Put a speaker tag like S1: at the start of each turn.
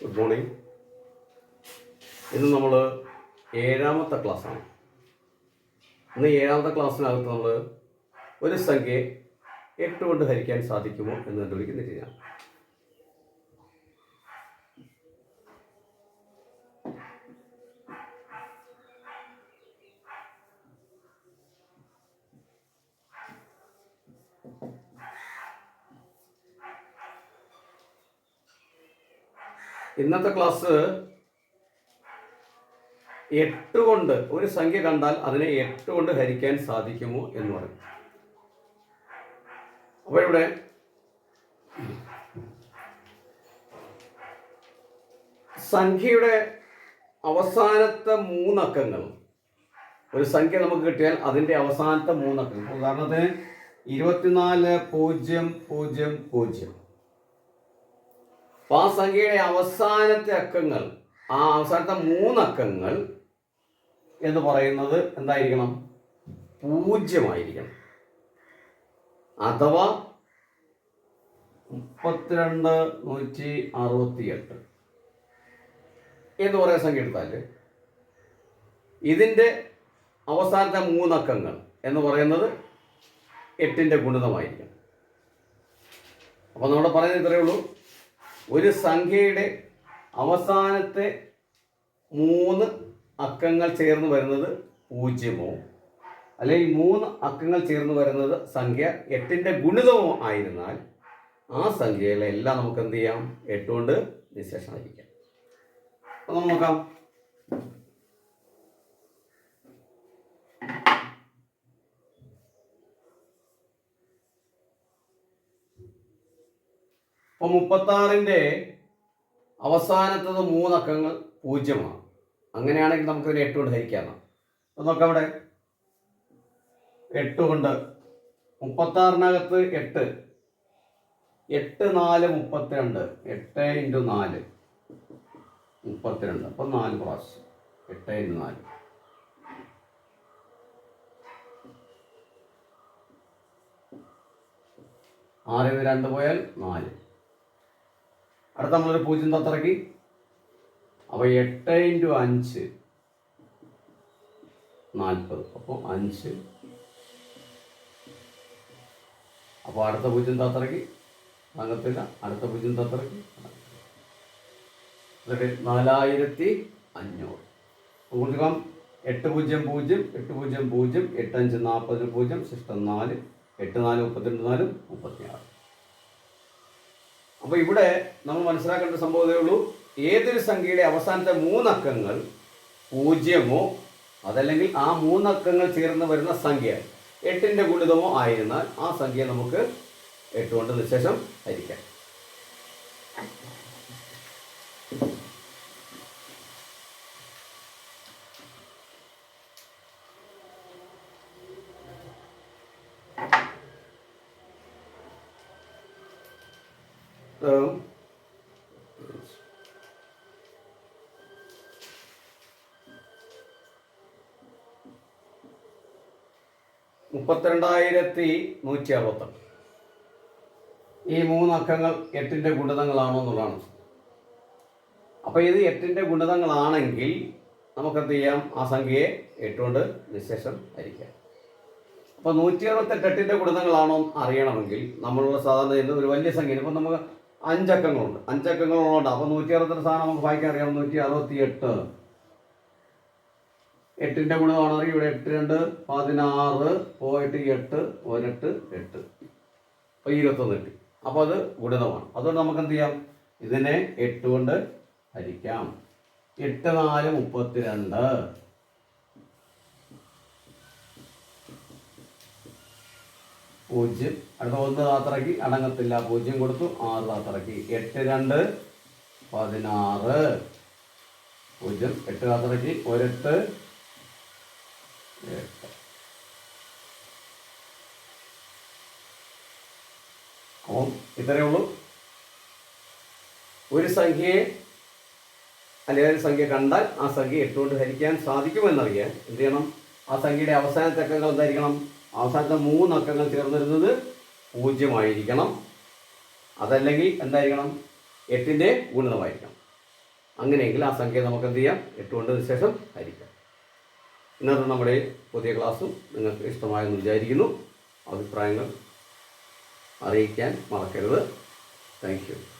S1: Good morning ഇന്ന് നമ്മൾ ഏഴാമത്തെ ക്ലാസ്സാണ് ഇന്ന് ഏഴാമത്തെ ക്ലാസ്സിനകത്ത് നമ്മൾ ഒരു സംഖ്യയെ എട്ട് കൊണ്ട് ഹരിക്കാൻ സാധിക്കുമോ എന്ന് കണ്ടുപിടിക്കുന്ന രീതിയാണ്. ഇന്നത്തെ ക്ലാസ് എട്ട് കൊണ്ട് ഒരു സംഖ്യ കണ്ടാൽ അതിനെ എട്ട് കൊണ്ട് ഹരിക്കാൻ സാധിക്കുമോ എന്ന് പറയും. അപ്പോൾ ഇവിടെ സംഖ്യയുടെ അവസാനത്തെ മൂന്നക്കങ്ങൾ ഒരു സംഖ്യ നമുക്ക് കിട്ടിയാൽ അതിന്റെ അവസാനത്തെ മൂന്നക്കങ്ങൾ. ഉദാഹരണത്തിന് ഇരുപത്തിനാല് പൂജ്യം പൂജ്യം പൂജ്യം. അപ്പൊ ആ സംഖ്യയുടെ അവസാനത്തെ അക്കങ്ങൾ ആ അവസാനത്തെ മൂന്നക്കങ്ങൾ എന്ന് പറയുന്നത് എന്തായിരിക്കണം? പൂജ്യമായിരിക്കണം. അഥവാ മുപ്പത്തിരണ്ട് നൂറ്റി അറുപത്തി എട്ട് എന്ന് പറയുന്ന സംഖ്യ എടുത്താൽ ഇതിന്റെ അവസാനത്തെ മൂന്നക്കങ്ങൾ എന്ന് പറയുന്നത് എട്ടിന്റെ ഗുണിതമായിരിക്കണം. അപ്പോൾ നമ്മൾ പറയുന്നത് ഇത്രയേ ഉള്ളൂ. ഒരു സംഖ്യയുടെ അവസാനത്തെ മൂന്ന് അക്കങ്ങൾ ചേർന്ന് വരുന്നത് പൂജ്യമോ? അല്ലെങ്കിൽ മൂന്ന് അക്കങ്ങൾ ചേർന്ന് വരുന്നത് സംഖ്യ എട്ടിന്റെ ഗുണിതമോ ആയിരുന്നാൽ ആ സംഖ്യകളെല്ലാം നമുക്ക് എന്ത് ചെയ്യാം? എട്ടുകൊണ്ട് നിശേഷമായിരിക്കാം. അപ്പം നമുക്ക് നോക്കാം. അപ്പോൾ മുപ്പത്താറിന്റെ അവസാനത്തത് മൂന്നക്കങ്ങൾ പൂജ്യമാണ്. അങ്ങനെയാണെങ്കിൽ നമുക്കിതിനെ എട്ട് കൊണ്ട് ഹരിക്കാം അപ്പോൾ നോക്കാം അവിടെ എട്ട് കൊണ്ട് മുപ്പത്താറിനകത്ത് എട്ട്. എട്ട് നാല് മുപ്പത്തിരണ്ട്. എട്ട് ഇന്റു നാല് മുപ്പത്തിരണ്ട്. അപ്പം നാല് പ്രാവശ്യം. എട്ട് ഇന്റു നാല്. ആറിൽ രണ്ട് പോയാൽ നാല്. അടുത്ത നമ്മളൊരു പൂജ്യം തത്തിറക്കി അപ്പോൾ എട്ട് ഇന്റു അഞ്ച് നാൽപ്പത്. അപ്പോൾ അഞ്ച്. അപ്പോൾ അടുത്ത പൂജ്യം തത്തിറക്കി അങ്ങത്തില്ല അടുത്ത പൂജ്യം തത്തിറക്കി നാലായിരത്തി അഞ്ഞൂറ്. കൊടുക്കാം എട്ട് പൂജ്യം പൂജ്യം എട്ട് പൂജ്യം പൂജ്യം എട്ട് അഞ്ച് നാൽപ്പതിന് പൂജ്യം സിസ്റ്റം നാല് എട്ട് നാല് മുപ്പത്തിരണ്ട് നാല് മുപ്പത്തിയാറ്. അപ്പോൾ ഇവിടെ നമ്മൾ മനസ്സിലാക്കേണ്ട സംഭവതേ ഉള്ളൂ. ഏതൊരു സംഖ്യയുടെ അവസാനത്തെ മൂന്നക്കങ്ങൾ പൂജ്യമോ അതല്ലെങ്കിൽ ആ മൂന്നക്കങ്ങൾ ചേർന്ന് വരുന്ന സംഖ്യ എട്ടിന്റെ ഗുണിതമോ ആയിരുന്നാൽ ആ സംഖ്യ നമുക്ക് എട്ട് കൊണ്ട് നിശേഷം ഹരിക്കാം. മുപ്പത്തിരണ്ടായിരത്തി നൂറ്റി അറുപത്തെട്ട് ഈ മൂന്നക്കങ്ങൾ എട്ടിന്റെ ഗുണിതങ്ങളാണോ എന്നുള്ളതാണ് അപ്പോൾ ഇത് എട്ടിന്റെ ഗുണിതങ്ങളാണെങ്കിൽ നമുക്കെന്ത് ചെയ്യാം? ആ സംഖ്യയെ എട്ടുകൊണ്ട് നിശേഷം ഹരിക്കാം. അപ്പോൾ നൂറ്റി അറുപത്തെട്ട് എട്ടിന്റെ ഗുണിതങ്ങളാണോ എന്ന് അറിയണമെങ്കിൽ നമ്മളുള്ള സാധാരണ ഒരു വലിയ സംഖ്യ ഇപ്പം നമുക്ക് അഞ്ചക്കങ്ങളുണ്ട്. അഞ്ചക്കങ്ങളുണ്ട് അപ്പോൾ നൂറ്റി അറുപത്തെട്ട് സാധനം നമുക്ക് വായിക്കാൻ അറിയാം നൂറ്റി അറുപത്തി എട്ട് എട്ടിന്റെ ഗുണമാണ് ഇവിടെ എട്ട് രണ്ട് പതിനാറ് പോയിട്ട് എട്ട് ഒരെട്ട് എട്ട്. അപ്പോൾ ഇരുപത്തൊന്ന് കിട്ടി. അപ്പോൾ അത് ഗുണിതമാണ്. അതുകൊണ്ട് നമുക്ക് എന്ത് ചെയ്യാം? ഇതിനെ എട്ട് കൊണ്ട് ഹരിക്കാം. എട്ട് നാല് മുപ്പത്തിരണ്ട്. പൂജ്യം. അടുത്ത ഒന്ന് താത്തിറക്കി അടങ്ങത്തില്ല. പൂജ്യം കൊടുത്തു ആറ് താത്തിറക്കി എട്ട് രണ്ട് പതിനാറ്. പൂജ്യം. എട്ട് താത്തിറക്കി ഒരെട്ട്. എട്ട്. ഇത്രയേ ഉള്ളൂ. ഒരു സംഖ്യയെ അല്ലെങ്കിൽ ഒരു സംഖ്യ കണ്ടാൽ ആ സംഖ്യ എട്ട് കൊണ്ട് ഹരിക്കാൻ സാധിക്കുമെന്നറിയാൻ എന്ത് ചെയ്യണം? ആ സംഖ്യയുടെ അവസാനത്തെ അക്കങ്ങൾ എന്തായിരിക്കണം? അവസാനത്തെ മൂന്ന് അക്കങ്ങൾ ചേർന്നിരുന്നത് പൂജ്യമായിരിക്കണം. അതല്ലെങ്കിൽ എന്തായിരിക്കണം? എട്ടിന്റെ ഗുണിതമായിരിക്കണം. അങ്ങനെയെങ്കിൽ ആ സംഖ്യ നമുക്ക് എന്ത് ചെയ്യാം എട്ട് കൊണ്ട് ശേഷം ഹരിക്കാം. ഇന്നത്തെ നമ്മുടെ പുതിയ ക്ലാസ്സും നിങ്ങൾക്ക് ഇഷ്ടമായെന്ന് വിചാരിക്കുന്നു. അഭിപ്രായങ്ങൾ അറിയിക്കാൻ മറക്കരുത്. താങ്ക്